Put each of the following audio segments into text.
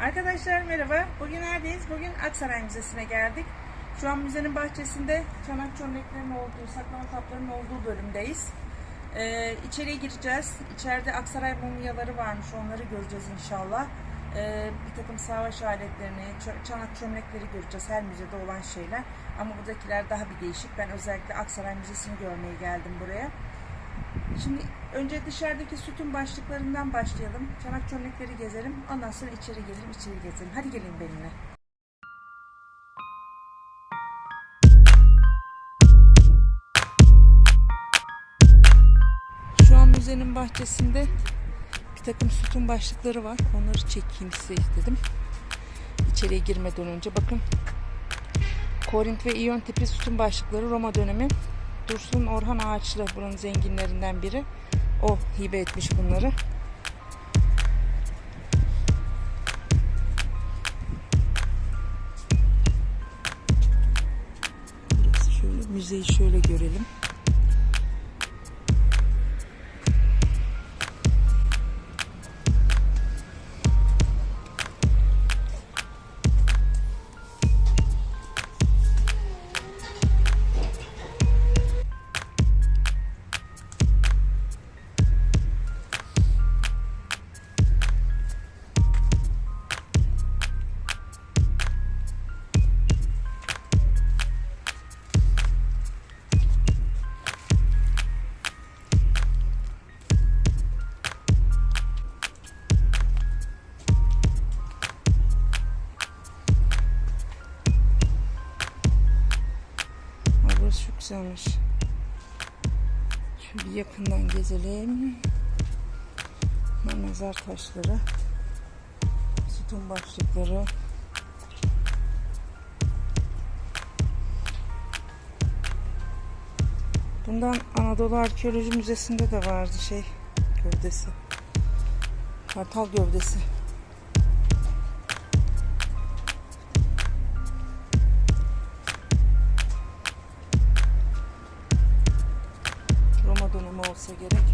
Arkadaşlar merhaba. Bugün neredeyiz? Bugün Aksaray Müzesi'ne geldik. Şu an müzenin bahçesinde çanak çömleklerin olduğu, saklama kaplarının olduğu bölümdeyiz. Ee, içeriye gireceğiz. İçeride Aksaray mumyaları varmış. Onları göreceğiz inşallah. Ee, bir takım savaş aletlerini, çanak çömlekleri göreceğiz. Her müzede olan şeyler. Ama buradakiler daha bir değişik. Ben özellikle Aksaray Müzesi'ni görmeye geldim buraya. Şimdi önce dışarıdaki sütun başlıklarından başlayalım. Çanak çömlekleri gezelim. Ondan sonra içeri gelelim, içeri gezelim. Hadi gelin benimle. Şu an müzenin bahçesinde bir takım sütun başlıkları var. Onları çekeyim size istedim. İçeriye girmeden önce bakın. Korint ve İyon tipi sütun başlıkları Roma dönemi Dursun Orhan Ağaçlı buranın zenginlerinden biri. O hibe etmiş bunları. Burası şöyle müzeyi şöyle görelim. Burası çok güzelmiş. Şöyle yakından gezelim. Bunlar mezar taşları. Sütun başlıkları. Bundan Anadolu Arkeoloji Müzesi'nde de vardı şey gövdesi. Kartal gövdesi. Olsa gerek.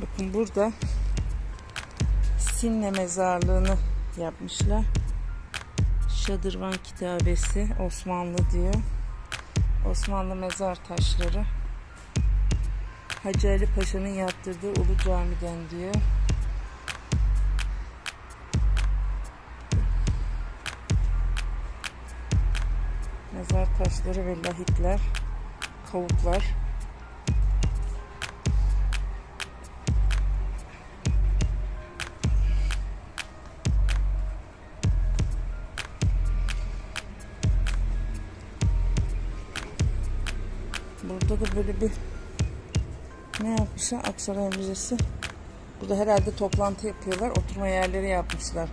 Bakın burada Sinne mezarlığını yapmışlar. Şadırvan kitabesi Osmanlı diyor. Osmanlı mezar taşları. Hacı Ali Paşa'nın yaptırdığı Ulu Cami'den diyor. Taşları ve lahitler, kavuklar. Burada da böyle bir ne yapmışlar? Aksaray Müzesi. Burada herhalde toplantı yapıyorlar. Oturma yerleri yapmışlar.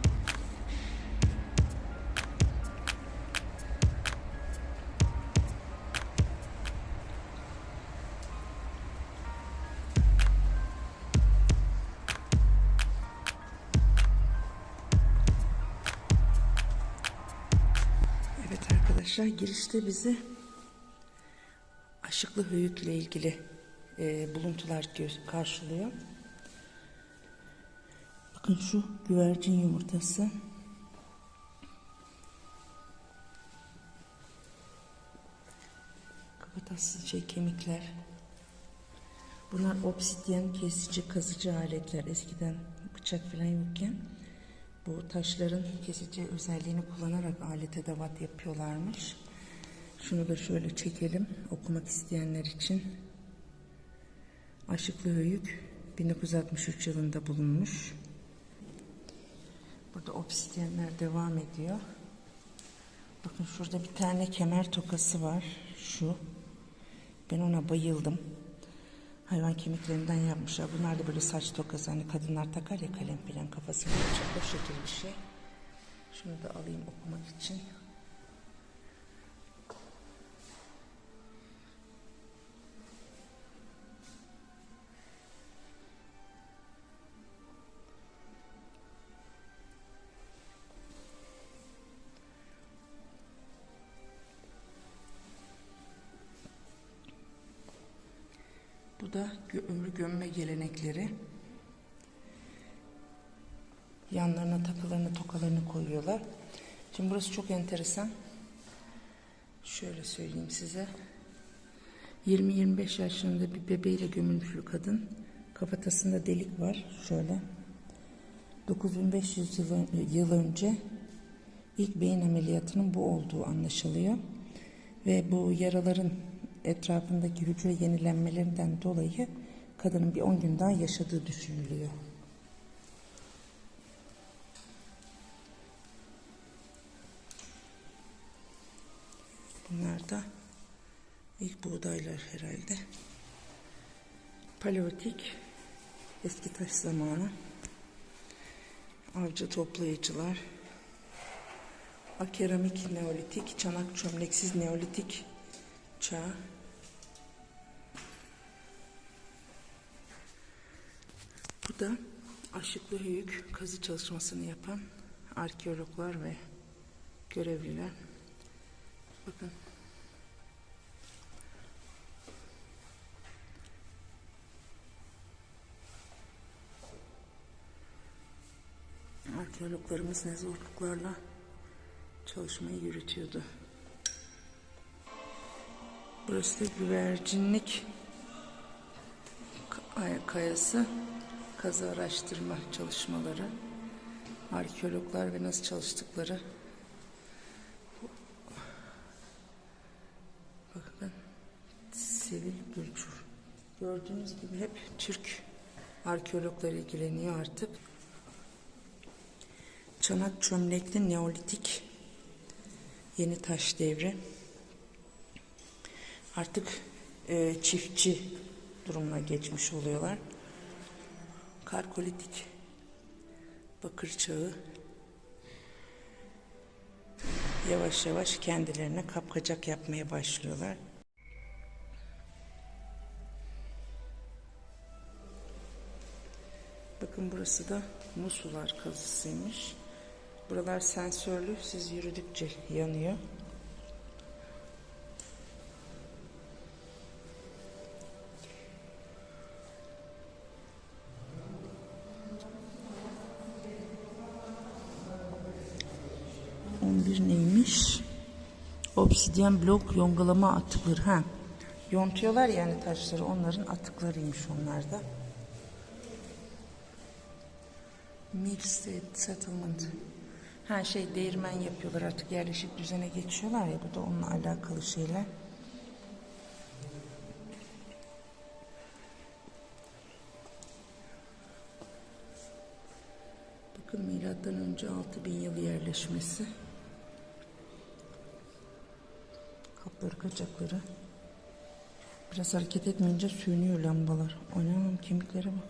Arkadaşlar girişte bizi Aşıklı Höyük ile ilgili e, buluntular karşılıyor. Bakın şu güvercin yumurtası. Kafatası şey kemikler. Bunlar obsidyen kesici kazıcı aletler. Eskiden bıçak falan yokken bu taşların kesici özelliğini kullanarak alet edevat yapıyorlarmış. Şunu da şöyle çekelim okumak isteyenler için. Aşıklı Höyük 1963 yılında bulunmuş. Burada obsidyenler devam ediyor. Bakın şurada bir tane kemer tokası var. Şu. Ben ona bayıldım. Hayvan kemiklerinden yapmışlar. Bunlar da böyle saç tokası. Hani kadınlar takar ya kalem filan kafasına. Çok o şekil bir şey. Şunu da alayım okumak için. Bu da ömrü gömme gelenekleri. Yanlarına takılarını, tokalarını koyuyorlar. Şimdi burası çok enteresan. Şöyle söyleyeyim size. 20-25 yaşlarında bir bebeğiyle gömülmüş bir kadın. Kafatasında delik var. Şöyle. 9500 yıl, yıl önce ilk beyin ameliyatının bu olduğu anlaşılıyor. Ve bu yaraların etrafındaki hücre yenilenmelerinden dolayı kadının bir 10 gün daha yaşadığı düşünülüyor. Bunlar da ilk buğdaylar herhalde. Paleolitik eski taş zamanı. Avcı toplayıcılar. Akeramik neolitik, çanak çömleksiz neolitik çağ. Bu da Aşıklı Höyük kazı çalışmasını yapan arkeologlar ve görevliler. Bakın. Arkeologlarımız ne zorluklarla çalışmayı yürütüyordu. Burası da güvercinlik kay- kayası kazı araştırma çalışmaları arkeologlar ve nasıl çalıştıkları. Bakın Sevil Gülçur gördüğünüz gibi hep Türk arkeologlar ilgileniyor artık. Çanak çömlekli Neolitik Yeni Taş Devri. Artık e, çiftçi durumuna geçmiş oluyorlar. Karkolitik Bakır Çağı yavaş yavaş kendilerine kapkacak yapmaya başlıyorlar. Bakın burası da Musular kazısıymış. Buralar sensörlü. Siz yürüdükçe yanıyor. Obsidyen blok yongalama atıkları. Ha. Yontuyorlar yani taşları. Onların atıklarıymış onlar da. State Settlement. Her şey değirmen yapıyorlar artık yerleşik düzene geçiyorlar ya bu da onunla alakalı şeyler. Bakın milattan önce 6000 yıl yerleşmesi. Kapları kaçakları. Biraz hareket etmeyince sönüyor lambalar. Anam kemiklere bak.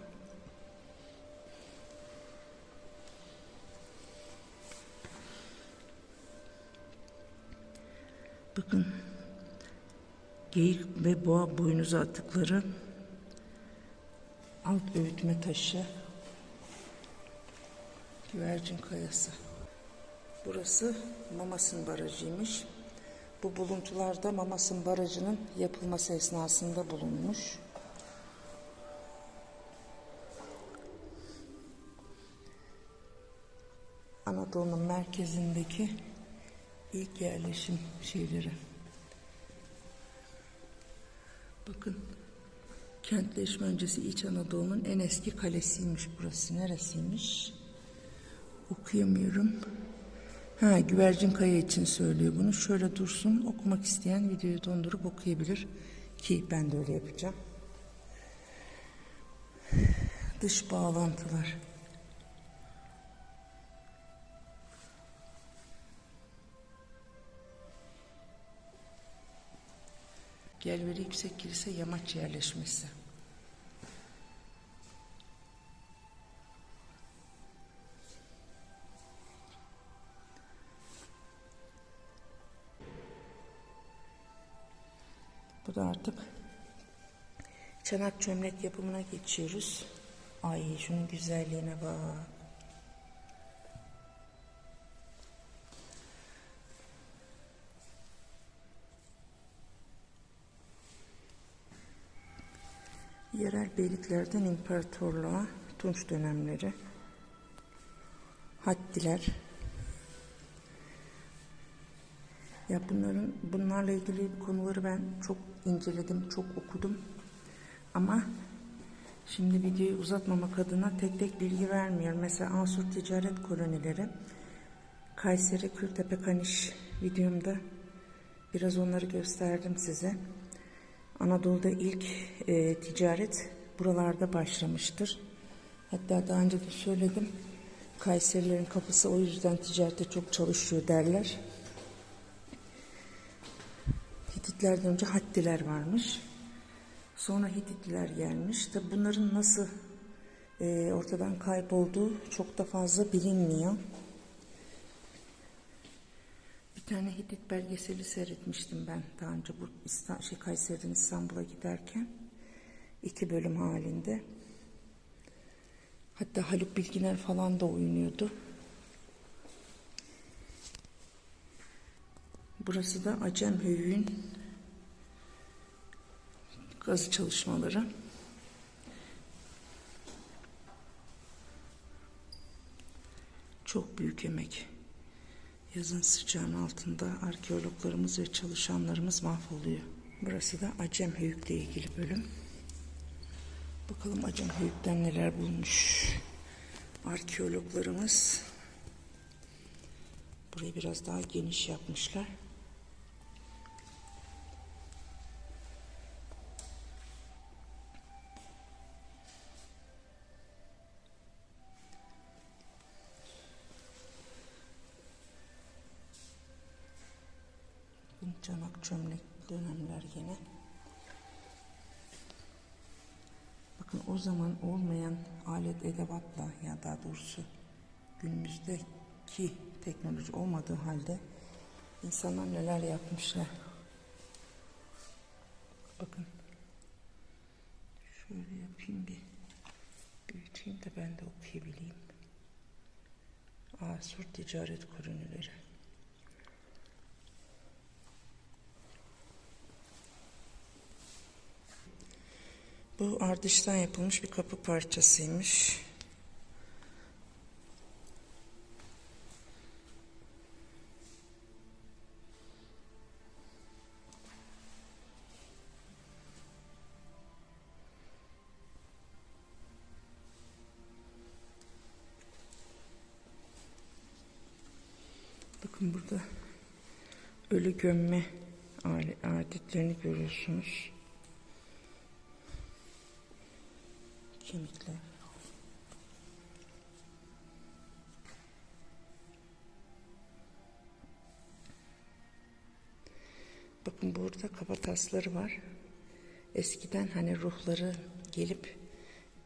Bakın geyik ve boğa boynuzu atıkları alt öğütme taşı güvercin kayası. Burası Mamas'ın barajıymış. Bu buluntular da Mamas'ın barajının yapılması esnasında bulunmuş. Anadolu'nun merkezindeki ilk yerleşim şeyleri. Bakın kentleşme öncesi İç Anadolu'nun en eski kalesiymiş burası. Neresiymiş? Okuyamıyorum. Ha Güvercin Kaya için söylüyor bunu. Şöyle dursun okumak isteyen videoyu dondurup okuyabilir. Ki ben de öyle yapacağım. Dış bağlantılar. Gelveri Yüksek Kilise Yamaç yerleşmesi. Bu da artık çanak çömlek yapımına geçiyoruz. Ay şunun güzelliğine bak. Yerel beyliklerden imparatorluğa, Tunç dönemleri, haddiler. Ya bunların bunlarla ilgili konuları ben çok inceledim, çok okudum. Ama şimdi videoyu uzatmamak adına tek tek bilgi vermiyorum. Mesela Asur ticaret kolonileri, Kayseri, Kürtepe, Kaniş videomda biraz onları gösterdim size. Anadolu'da ilk e, ticaret buralarda başlamıştır. Hatta daha önce de söyledim. Kayserilerin kapısı o yüzden ticarette çok çalışıyor derler. Hititlerden önce Hattiler varmış. Sonra Hititliler gelmiş. Tabi bunların nasıl e, ortadan kaybolduğu çok da fazla bilinmiyor. Bir tane Hitit belgeseli seyretmiştim ben daha önce bu İsta- şey, Kayseri'den İstanbul'a giderken. iki bölüm halinde. Hatta Haluk Bilginer falan da oynuyordu. Burası da Acem Höyük'ün gazı çalışmaları. Çok büyük emek. Yazın sıcağın altında arkeologlarımız ve çalışanlarımız mahvoluyor. Burası da Acem Höyük'le ilgili bölüm. Bakalım Acem Höyük'ten neler bulmuş arkeologlarımız. Burayı biraz daha geniş yapmışlar. Çanak çömlek dönemler gene. Bakın o zaman olmayan alet edevatla ya daha doğrusu günümüzdeki teknoloji olmadığı halde insanlar neler yapmışlar. Bakın. Şöyle yapayım bir büyüteyim de ben de okuyabileyim. Asur ticaret kolonileri. Bu ardıştan yapılmış bir kapı parçasıymış. Bakın burada ölü gömme adetlerini görüyorsunuz. Kemikler. Bakın burada kabatasları var. Eskiden hani ruhları gelip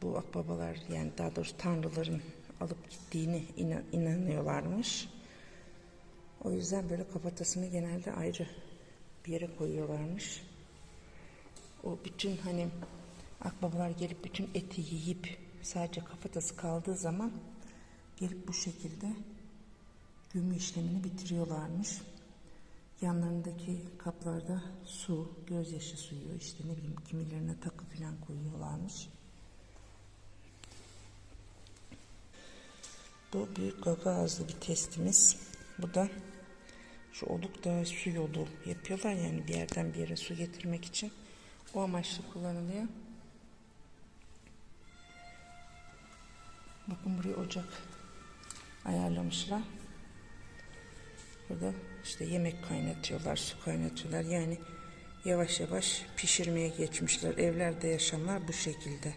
bu akbabalar yani daha doğrusu tanrıların alıp gittiğini inan, inanıyorlarmış. O yüzden böyle kafatasını genelde ayrı bir yere koyuyorlarmış. O bütün hani akbabalar gelip bütün eti yiyip sadece kafatası kaldığı zaman gelip bu şekilde gömü işlemini bitiriyorlarmış. Yanlarındaki kaplarda su, gözyaşı suyu işte ne bileyim kimilerine takı falan koyuyorlarmış. Bu büyük gaga ağızlı bir testimiz. Bu da şu olukta su yolu yapıyorlar yani bir yerden bir yere su getirmek için. O amaçla kullanılıyor. Bakın buraya ocak ayarlamışlar. Burada işte yemek kaynatıyorlar, su kaynatıyorlar. Yani yavaş yavaş pişirmeye geçmişler. Evlerde yaşamlar bu şekilde.